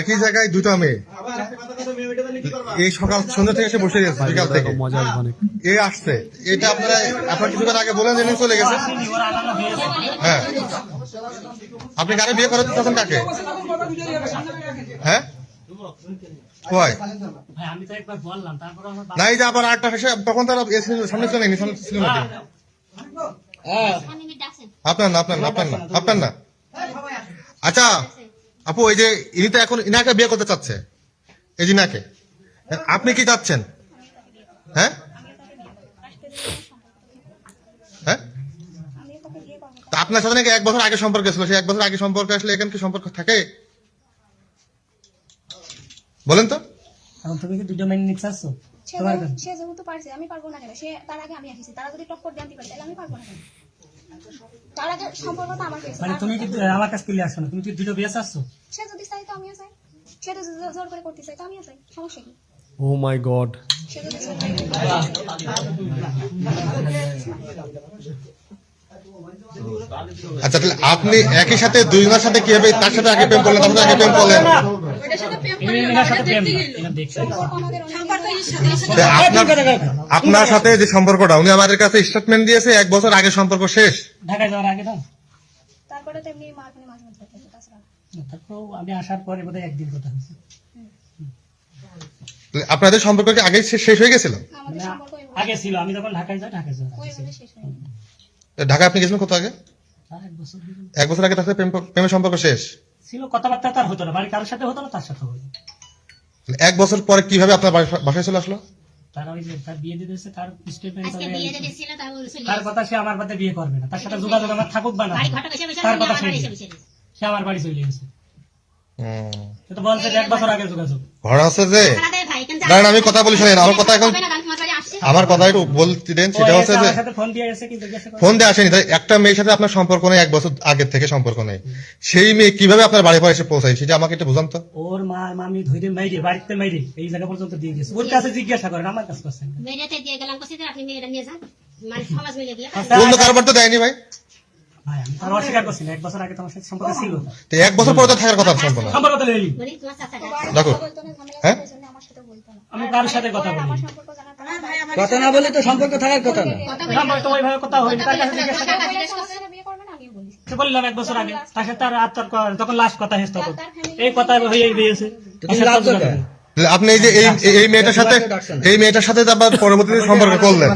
একই জায়গায় দুটো মেয়ে। এই সকাল সন্ধ্যা থেকে এসে বসে গেছে বিকাল থেকে। অনেক। এ আসছে। এটা আপনারা আপনার কিছুক্ষণ আগে বলেন জেনে চলে গেছে। হ্যাঁ। আপনি কারে বিয়ে করাতে চাচ্ছেন কাকে? হ্যাঁ? কয়? ভাই আমি তো একবার বললাম তারপর আমার না এই যে আবার আটটা এসে তখন তারা সামনে চলে গেনি সামনে ছিল নাকি আপনার না আপনার না আপনার না আপনার না। আচ্ছা আপু এই যে ইনি তো এখন ইনাকে বিয়ে করতে চাচ্ছে। এই জিনাকে আপনি কি চাচ্ছেন? হ্যাঁ? হ্যাঁ? আপনার সাথে নাকি এক বছর আগে সম্পর্ক ছিল সেই এক বছর আগে সম্পর্ক আসলে এখানে কি সম্পর্ক থাকে? বলেন তো। এখন তুমি কি দুটো মেনে নিতে চাচ্ছ? সে তোমার যেহেতু- পারছে আমি পারব না কেন? সে তার আগে আমি আসিছি। তারা যদি টক্কর দিয়ে আনতে পারে তাহলে আমি পারব না কেন? তার আগে সম্পর্কটা আমার হয়েছে মানে তুমি কি আমার কাছে ক্লিয়ার আসছো? না তুমি কি দুটো বিয়ে চাচ্ছো? সে যদি চাই তো আমিও চাই। সে যদি জোর- জোর করে করতে চাই তো আমিও চাই সমস্যা কি? ও মাই গড সে যদি আচ্ছা তাহলে আপনি একই সাথে দুইজনের সাথে কীভাবে তার সাথে আগে প্রেম করলেন তার সাথে আগে প্রেম করলেন? না আপনার সাথে যে সম্পর্কটা উনি আমাদের কাছে স্টেটমেন্ট দিয়েছে এক বছর আগে সম্পর্ক শেষ। ঢাকায় যাওয়ার আগে দাও তারপরে তো এমনি না। আমি আসার পরে বোধহয় একদিন কথা হয়েছে। তাহলে আপনাদের সম্পর্ক কি আগে শেষ হয়ে গেছিল? আমাদের সম্পর্ক আগে ছিল আমি যখন ঢাকায় যাই ঢাকায় যাওয়ার ঢাকা আপনি গেছিলেন কত আগে? এক বছর হয়ে গেল। এক বছর আগে তার সাথে প্রেমের সম্পর্ক শেষ? ছিল কথাবার্তা তার হতো না বাড়ি কারোর সাথে হতো না তার সাথে হতো এক বছর পরে কীভাবে আপনার বাসায় চলে আসলো? তার ওই যে তার বিয়ে দিয়ে দিয়েছে তার স্টেটমেন্ট তার কথা সে আমার বাদে বিয়ে করবে না তার সাথে যোগাযোগ আমার থাকুক বা না তার কথা শুনি। সে আমার বাড়ি চলে গেছে। সে তো বলছে এক বছর আগে যোগাযোগ। ঘটনা হচ্ছে যে আমি কথা বলি শোনেন আমার কথা এখন আমার কথা একটু বলতে দেন সেটা হচ্ছে যে ফোন দিয়ে এসে কিন্তু গেছে ফোন দিয়ে আসেনি। তাই একটা মেয়ের সাথে আপনার সম্পর্ক নেই এক বছর আগের থেকে সম্পর্ক নেই। সেই মেয়ে কীভাবে আপনার বাড়ি পরে এসে পৌঁছায় সেটা আমাকে একটু বুঝান তো। ওর মা মামি ধৈর্য মাইরে বাড়িতে মাইরে এই জায়গা পর্যন্ত দিয়ে গেছে। ওর কাছে জিজ্ঞাসা করেন আমার কাছে করছেন না। মেয়েটাতে দিয়ে গেলাম কষিতে, আপনি মেয়েটা নিয়ে যান। মানে সমাজ মিলে বিয়ে অন্য কারবার তো দেয়নি ভাই? ভাই আমি তার অস্বীকার করছি না এক বছর আগে তোমার সাথে সম্পর্ক ছিল। তো এক বছর পরে তো থাকার কথা সম্পর্ক সম্পর্ক তো লেলি বলি, তোমার চাচাটা। দেখো। বলতো না ঝামেলা হ্যাঁ? আমি কারোর সাথে কথা বলি কথা না বলে তো সম্পর্ক থাকার কথা না। সম্পর্ক তো ওইভাবে কথা হয়নি তার কাছে জিজ্ঞাসা করে। বলে আমার সাথে বিয়ে করবে না আমিও বলি তো বললাম এক বছর আগে তার সাথে তার আত্মার ক- লাস্ট কথা হেস তখন। এই কথা হয়ে গিয়েছে। আপনি এই যে এই মেয়েটার সাথে এই মেয়েটার সাথে আবার পরবর্তীতে সম্পর্ক করলেন।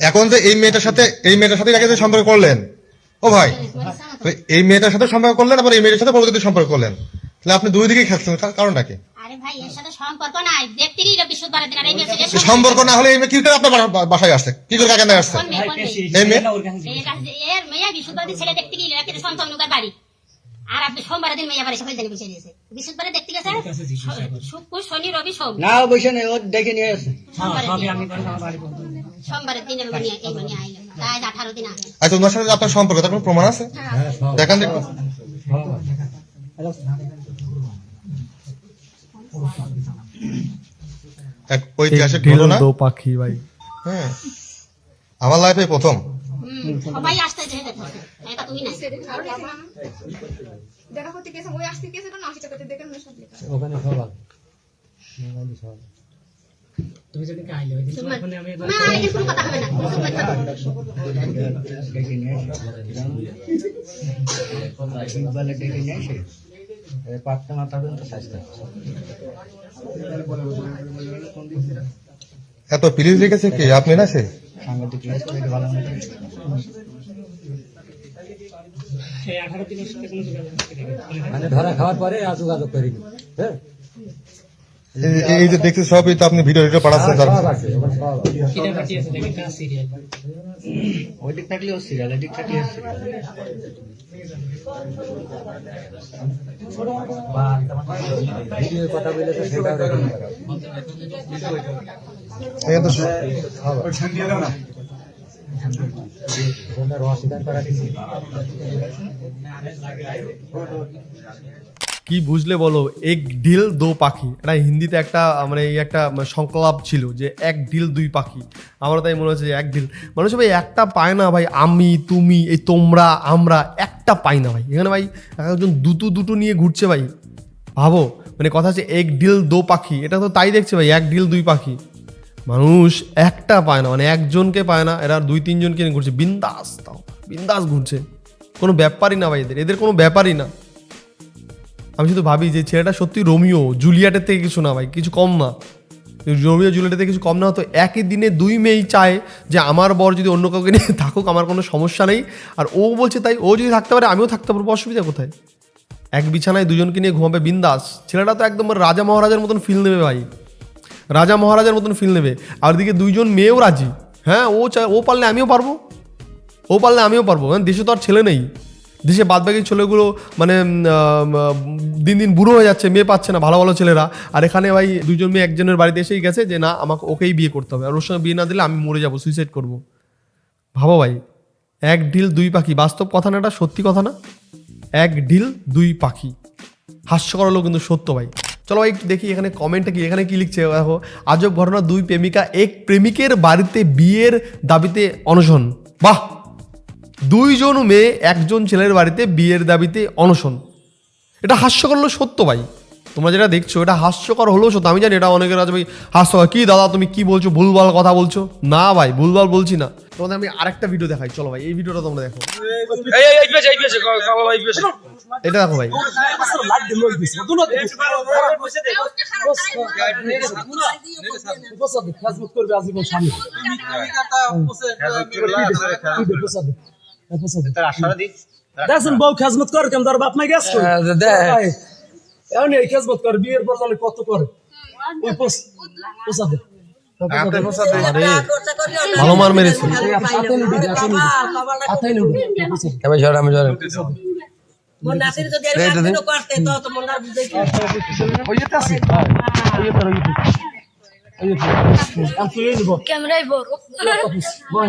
এখন যে এই মেয়েটার সাথে এই মেয়েটার সাথে আগে যে সম্পর্ক করলেন। ও ভাই এই মেয়েটার সাথে সম্পর্ক করলেন আবার এই মেয়েটার সাথে পরবর্তীতে সম্পর্ক করলেন। তাহলে আপনি দুই দিকেই খেলছেন তার কারণটা কি? সম্পর্ক নাই। দেখতে গেলে বৃহস্পতিবারের দিন আর এই মেয়ে সম্পর্ক না হলে এই মেয়ে কি করে আপনার বাসায় আসছে। কি করে কাকে আসছে? এই মেয়ে? আর আপনি সোমবারের দিন মেয়ে বাড়ি সবাই জানি বসে দিয়েছে বৃহস্পতিবারে দেখতে গেছে? কাছে জিজ্ঞাসা করে। শুক্র শনি রবি সোম। না বসে নেই ও দেখে নিয়ে আসে হ্যাঁ, সোমবারের দিন এবার এই নিয়ে আইলো। তাই আঠারো দিন আগে। আচ্ছা ওনার সাথে আপনার সম্পর্ক তার কোনো প্রমাণ আছে? দেখান দেখুন। এক ঐতিহাসিক ঘটনা? দো পাখি ভাই। হ্যাঁ আমার লাইফে প্রথম। সবাই আসতে যেতে এটা তুমি নাই দেখা করতে গেছে ওই আসতে গেছে না আসতে করতে দেখেন না সব লেখা। ওখানে সবাই। তুমি যদি আইলে ওই দিন তো আমি মা এখানে কোনো কথা হবে না। তুমি চুপ করে থাকো। ডেকে নিয়ে আসে ইকবালে ডেকে নিয়ে আসে এই পাঁচটা মাথা পর্যন্ত স্বাস্থ্য এত পিলিশ রেখেছে কি? আপনি না সে? সাংঘাতিক ক্লাস করে ভালো মতো এই আঠারো দিনের সাথে কোনো যোগাযোগ নেই। মানে ধরা খাওয়ার পরে আর যোগাযোগ করিনি হ্যাঁ? এই- এই যে দেখছি সবই তো আপনি ভিডিও ভিডিও পাঠাচ্ছেন তার রেকর্ড করা কি বুঝলে বলো? এক ঢিল, দো পাখি। এটা হিন্দিতে একটা মানে এই একটা সংকলাপ ছিল যে এক ঢিল, দুই পাখি। আমার তাই মনে হচ্ছে যে এক ঢিল। মানুষ ভাই, একটা পায় না ভাই, আমি, তুমি, এই তোমরা, আমরা, একটা পাই না ভাই। এখানে ভাই, একজন দুটো দুটো নিয়ে ঘুরছে ভাই। ভাবো মানে কথা হচ্ছে এক ডিল দো পাখি। এটা তো তাই দেখছে ভাই, এক ডিল দুই পাখি। মানুষ একটা পায় না মানে একজনকে পায় না, এরা দুই, তিনজনকে ঘুরছে। বিন্দাস তাও, বিন্দাস ঘুরছে। কোনো ব্যাপারই না ভাই এদের। এদের কোনো ব্যাপারই না। আমি শুধু ভাবি যে ছেলেটা সত্যি রোমিও, জুলিয়েটের থেকে কিছু না ভাই, কিছু কম না। রোমিও, জুলিয়েটের থেকে কিছু কম না হতো, একই দিনে দুই মেয়েই চায় যে আমার বর যদি অন্য কাউকে নিয়ে থাকুক, আমার কোনো সমস্যা নেই। আর ও বলছে তাই, ও যদি থাকতে পারে, আমিও থাকতে পারব, অসুবিধা কোথায়? এক বিছানায় দুজনকে নিয়ে ঘুমাবে বিন্দাস। ছেলেটা তো একদম রাজা মহারাজার মতন ফিল নেবে ভাই। রাজা মহারাজার মতন ফিল নেবে। আর দিকে দুইজন মেয়েও রাজি। হ্যাঁ ও চায়, ও পারলে আমিও পারব। ও পারলে আমিও পারব। হ্যাঁ দেশে তো আর ছেলে নেই। দেশে বাদবাকি ছেলেগুলো মানে দিন দিন বুড়ো হয়ে যাচ্ছে, মেয়ে পাচ্ছে না, ভালো ভালো ছেলেরা। আর এখানে ভাই দুজন মেয়ে একজনের বাড়িতে এসেই গেছে যে, না, আমাকে, ওকেই বিয়ে করতে হবে। আর ওর সঙ্গে বিয়ে না দিলে আমি মরে যাব সুইসাইড করব। ভাবো ভাই, এক ঢিল দুই পাখি। বাস্তব কথা না এটা? সত্যি কথা না? এক ঢিল দুই পাখি। হাস্যকর হলো কিন্তু সত্য ভাই। চলো ভাই দেখি এখানে কমেন্টটা কি, এখানে কি লিখছে? দেখো, আজব ঘটনা, দুই প্রেমিকা, এক প্রেমিকের বাড়িতে বিয়ের দাবিতে অনশন। বাহ! দুইজন মেয়ে একজন ছেলের বাড়িতে বিয়ের দাবিতে অনশন। এটা হাস্যকর হলো সত্য ভাই। তোমরা যেটা দেখছ এটা হাস্যকর হলেও সত্য। আমি জানি এটা অনেকের আছে ভাই হাস্যকর। কি দাদা তুমি কি বলছো? ভুলভাল কথা বলছো? না ভাই ভুলভাল বলছি না। তোমাদের আমি আরেকটা ভিডিও দেখাই। চলো ভাই এই ভিডিওটা তোমরা দেখো। এটা দেখো এই পেছে এই পেছে দেখছেন বউ খেজমত করে কেমন? তোর বাপ মা গেছ? এমনি এই খেজমত করে বিয়ের পর তাহলে কত করে? ওই পোস- পোষা দে। আরে ভালো মার মেরেছে। আমি ঝড়। ক্যামেরায় বড়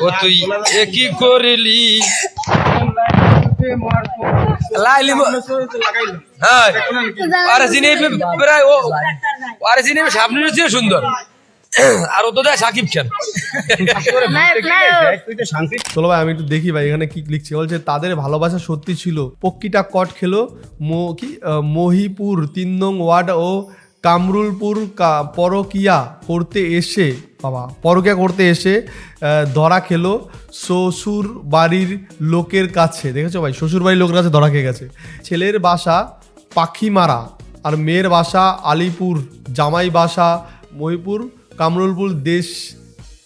ও তুই কি করিলি লাইলি হ্যাঁ আরে জিনে প্রায় ও আরে জিনে সামনে সুন্দর আর তো দেয় সাকিব খান। চলো ভাই আমি একটু দেখি ভাই এখানে কি লিখছে? বলছে তাদের ভালোবাসা সত্যি ছিল। পক্কিটা কট খেলো মো কি মহিপুর তিন নং ওয়ার্ড ও কামরুলপুর কা- পরকিয়া করতে এসে বাবা পরকিয়া করতে এসে ধরা খেলো শ্বশুর বাড়ির লোকের কাছে। দেখেছ ভাই? শ্বশুর বাড়ির লোকের কাছে ধরা খেয়ে গেছে। ছেলের বাসা পাখিমারা আর মেয়ের বাসা আলিপুর জামাই বাসা মহিপুর কামরুলপুর দেশ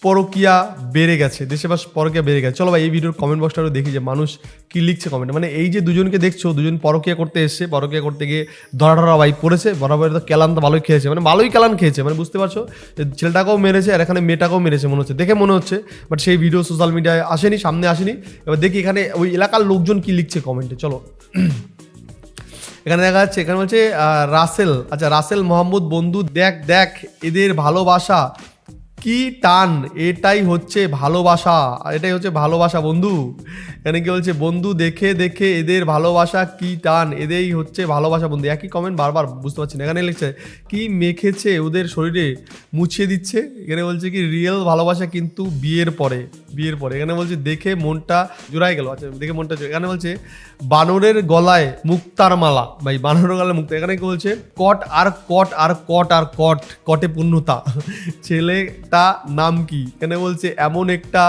পরকিয়া বেড়ে গেছে দেশে বাস পরকিয়া বেড়ে গেছে। চলো ভাই, এই ভিডিওর কমেন্ট বক্সটা দেখি যে মানুষ কি লিখছে কমেন্ট মানে এই যে দুজনকে দেখছ, দুজন পরকিয়া করতে এসছে, পরকিয়া করতে গিয়ে ধরা ধরা ভাই পড়েছে বরাবর তো কেলান তো ভালোই খেয়েছে মানে ভালোই কেলান খেয়েছে মানে বুঝতে পারছ? যে ছেলেটাকেও মেরেছে আর এখানে মেয়েটাকেও মেরেছে মনে হচ্ছে, দেখে মনে হচ্ছে বাট সেই ভিডিও সোশ্যাল মিডিয়ায় আসেনি, সামনে আসেনি। এবার দেখি এখানে ওই এলাকার লোকজন কি লিখছে কমেন্টে চলো। এখানে দেখা যাচ্ছে এখানে বলছে রাসেল আচ্ছা রাসেল মোহাম্মদ বন্ধু দেখ দেখ এদের ভালোবাসা। কি টান? এটাই হচ্ছে ভালোবাসা। এটাই হচ্ছে ভালোবাসা, বন্ধু। এখানে কি বলছে, বন্ধু দেখে দেখে এদের ভালোবাসা কি টান? এদেরই হচ্ছে ভালোবাসা, বন্ধু। একই কমেন্ট বারবার বুঝতে পারছি না। এখানে লিখছে, কি মেখেছে ওদের শরীরে মুছিয়ে দিচ্ছে? এখানে বলছে কি, রিয়েল ভালোবাসা কিন্তু বিয়ের পরে বিয়ের পরে। এখানে বলছে, দেখে মনটা জোড়াই গেল। আচ্ছা দেখে মনটা এখানে বলছে, বানরের গলায় মুক্তার মালা। ভাই, বানরের গলায় মুক্তা। এখানে কি বলছে, কট আর কট আর কট আর কট, কটে পূর্ণতা। ছেলেটা নাম কি? এখানে বলছে, এমন একটা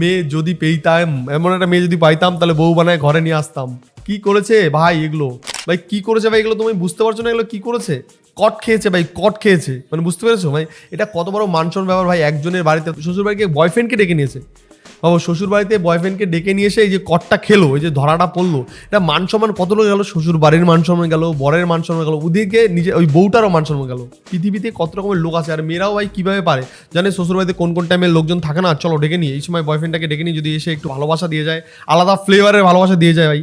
মেয়ে যদি পেইতাম, এমন একটা মেয়ে যদি পাইতাম, তাহলে বউ বানায় ঘরে নিয়ে আসতাম। কি করেছে? ভাই, এগুলো, ভাই, কি করেছে ভাই এগুলো? তুমি বুঝতে পারছ না এগুলো কি করেছে? কট খেয়েছে ভাই, কট খেয়েছে। মানে বুঝতে পেরেছ? ভাই, এটা কত বড় মানসন ব্যাপার ভাই, একজনের বাড়িতে শ্বশুর বাড়িকে বয়ফ্রেন্ডকে ডেকে নিয়েছে। বাবু শ্বশুর বাড়িতে বয়ফ্রেন্ডকে ডেকে নিয়ে এসে এই যে কটটা খেলো, এই যে ধরাটা পড়ল, এটা মান সম্মান কত লোক গেল? শ্বশুর বাড়ির মান সম্মান গেল, বরের মান সম্মান গেল, ওদিকে নিজে, ওই বউটারও মান সম্মান গেল। পৃথিবীতে কত রকমের লোক আছে, আর মেয়েরাও ভাই কীভাবে পারে? জানে শ্বশুর বাড়িতে কোন কোন টাইমে লোকজন থাকে না? চলো ডেকে নিয়ে এই সময় বয়ফ্রেন্ডটাকে ডেকে নিয়ে যদি এসে একটু ভালোবাসা দিয়ে যায়, আলাদা ফ্লেভারের ভালোবাসা দিয়ে যায় ভাই।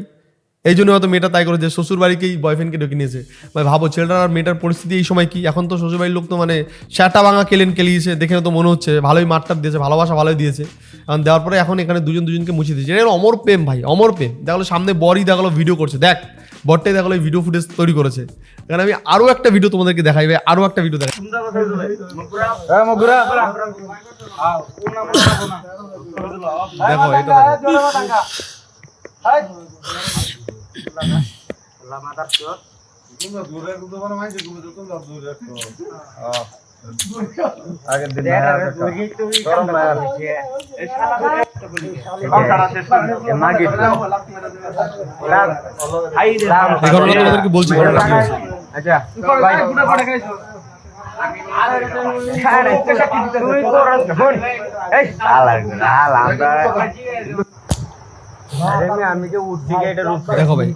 এই জন্য হয়তো মেয়েটা তাই করেছে শ্বশুর বাড়িকেই বয়ফ্রেন্ডকে ডেকে নিয়েছে। ভাই, ভাবো, ছেলেটার আর মেয়েটার পরিস্থিতি এই সময় কি? এখন তো শ্বশুর বাড়ির লোক তো মানে শ্যাটা ভাঙা কেলেন, কেলিয়েছে, দেখে তো মনে হচ্ছে, ভালোই মারটাপ দিয়েছে, ভালোবাসা ভালোই দিয়েছে। কারণ দেওয়ার পরে এখন এখানে দুজন দুজনকে মুছে দিয়েছে। এটা অমর প্রেম ভাই অমর প্রেম। দেখাল সামনে বরই দেখাল ভিডিও করছে। দেখ বরটাই দেখাল এই ভিডিও ফুটেজ তৈরি করেছে। এখানে আমি আরও একটা ভিডিও তোমাদেরকে দেখাই ভাই আরও একটা ভিডিও দেখাই। দেখো এটা দেখো। এই ঘটনা তোমাদেরকে বলছি ঘটনা কি হয়েছে। আমি যে উঠছি এটা কাকা দেখো ভাই।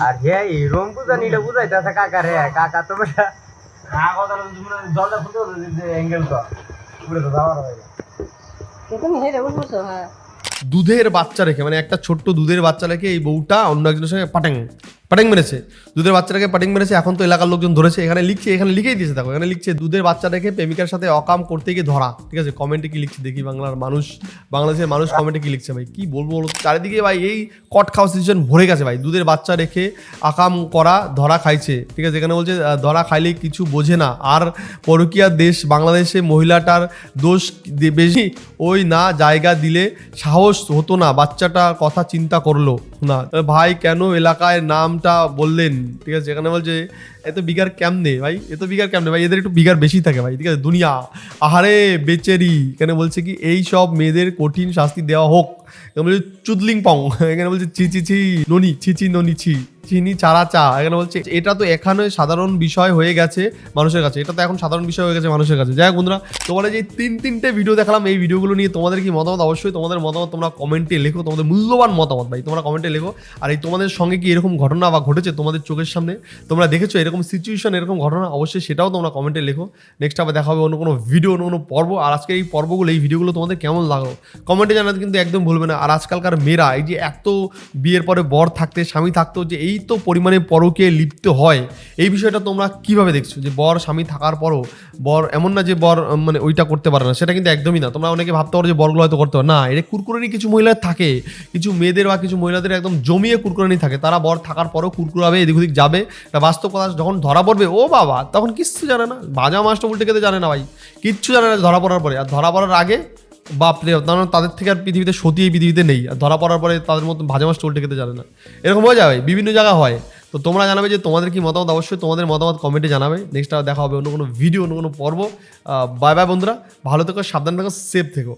আর হে এরকম বুঝানি এটা বুঝাইতেছে কাকা রে কাকা তো বেটা দুধের বাচ্চা রেখে মানে একটা ছোট্ট দুধের বাচ্চা রেখে এই বউটা অন্য একজনের সঙ্গে পাটেং। পাটেং মেরেছে। দুধের বাচ্চাটাকে পাটেং মেরেছে, এখন তো এলাকার লোকজন ধরেছে, এখানে লিখছে, এখানে লিখেই দিয়েছে, দেখো, এখানে লিখছে, দুধের বাচ্চা রেখে প্রেমিকার সাথে অকাম করতে গিয়ে ধরা, ঠিক আছে কমেন্টে কি লিখছে, দেখি বাংলার মানুষ, বাংলাদেশের মানুষ কমেন্টে কি লিখছে ভাই, কি বলব বলো, চারিদিকে ভাই এই কট খাওয়া সিচুয়েশন ভরে গেছে ভাই, দুধের বাচ্চা রেখে আকাম করা, ধরা খাইছে, ঠিক আছে, এখানে বলছে ধরা খাইলে কিছু বোঝে না, আর পরকীয়া দেশ বাংলাদেশে মহিলাটার দোষ বেশি, ওই না জায়গা দিলে সাহস হতো না বাচ্চাটা কথা চিন্তা করল না, ভাই কেন এলাকায় নামটা বললেন, ঠিক আছে? যেখানে বলছে এত বিগার কেমনে ভাই? এত বিগার কেমনে ভাই? এদের একটু বিগার বেশি থাকে ভাই, ঠিক আছে? দুনিয়া, আহারে, বেচেরি। এখানে বলছে কি, এই সব মেয়েদের কঠিন শাস্তি দেওয়া হোক। এখানে বলছে চুদলিং পং। এখানে বলছে ছি ছি ছি ননি ছি ছি ননি, ছি। চিনি চারা চা, এখানে বলছে, এটা তো এখানে সাধারণ বিষয় হয়ে গেছে মানুষের কাছে। এটা তো এখন সাধারণ বিষয় হয়ে গেছে মানুষের কাছে। যাই হোক বন্ধুরা, তোমাদের যে তিন তিনটে ভিডিও দেখালাম, এই ভিডিওগুলো নিয়ে তোমাদের কি মতামত? অবশ্যই তোমাদের মতামত তোমরা কমেন্টে লেখো, তোমাদের মূল্যবান মতামত ভাই, তোমরা কমেন্টে লেখো। আর এই তোমাদের সঙ্গে কি এরকম ঘটনা বা ঘটেছে তোমাদের চোখের সামনে? তোমরা দেখেছ এরকম সিচুয়েশন এরকম ঘটনা? অবশ্যই সেটাও তোমরা কমেন্টে লেখো। নেক্সট আবার দেখা হবে অন্য কোনো ভিডিও অন্য কোনো পর্ব। আর আজকে এই পর্বগুলো, এই ভিডিওগুলো তোমাদের কেমন লাগল? কমেন্টে জানাতে কিন্তু একদম ভুলবে না। আর আজকালকার মেয়েরা, এই যে এত বিয়ের পরে বর থাকতে, স্বামী থাকতো, যে এই তো পরিমাণে পরকে লিপ্ত হয়, এই বিষয়টা তোমরা কীভাবে দেখছ? যে বর স্বামী থাকার পরও, বর এমন না যে বর মানে ওইটা করতে পারে না, সেটা কিন্তু একদমই না। তোমরা অনেকে ভাবতে পারো যে বরগুলো হয়তো করতে পারে। না এটা কুরকুরানি কিছু মহিলা থাকে, কিছু মেয়েদের বা কিছু মহিলাদের একদম জমিয়ে কুরকুরানি থাকে। তারা বর থাকার পরও কুরকুরাবে, এদিক ওদিক যাবে। বাস্তব কথা, যখন ধরা পড়বে, ও বাবা, তখন কিচ্ছু জানে না। ভাজা মাছটা উল্টে খেতে জানে না ভাই। কিচ্ছু জানে না ধরা পড়ার পরে। আর ধরা পড়ার আগে বাপরে কারণ তাদের থেকে আর পৃথিবীতে সতী এই পৃথিবীতে নেই। আর ধরা পড়ার পরে তাদের মতো ভাজা মাছ চলটে খেতে জানে না। এরকম হয়ে যাবে, বিভিন্ন জায়গা হয়। তো তোমরা জানাবে যে তোমাদের কি মতামত? অবশ্যই তোমাদের মতামত কমেন্টে জানাবে। নেক্সট আর দেখা হবে অন্য কোনো ভিডিও অন্য কোনো পর্ব। বাই বাই বন্ধুরা। ভালো থেকো, সাবধান থেকো সেফ থেকো।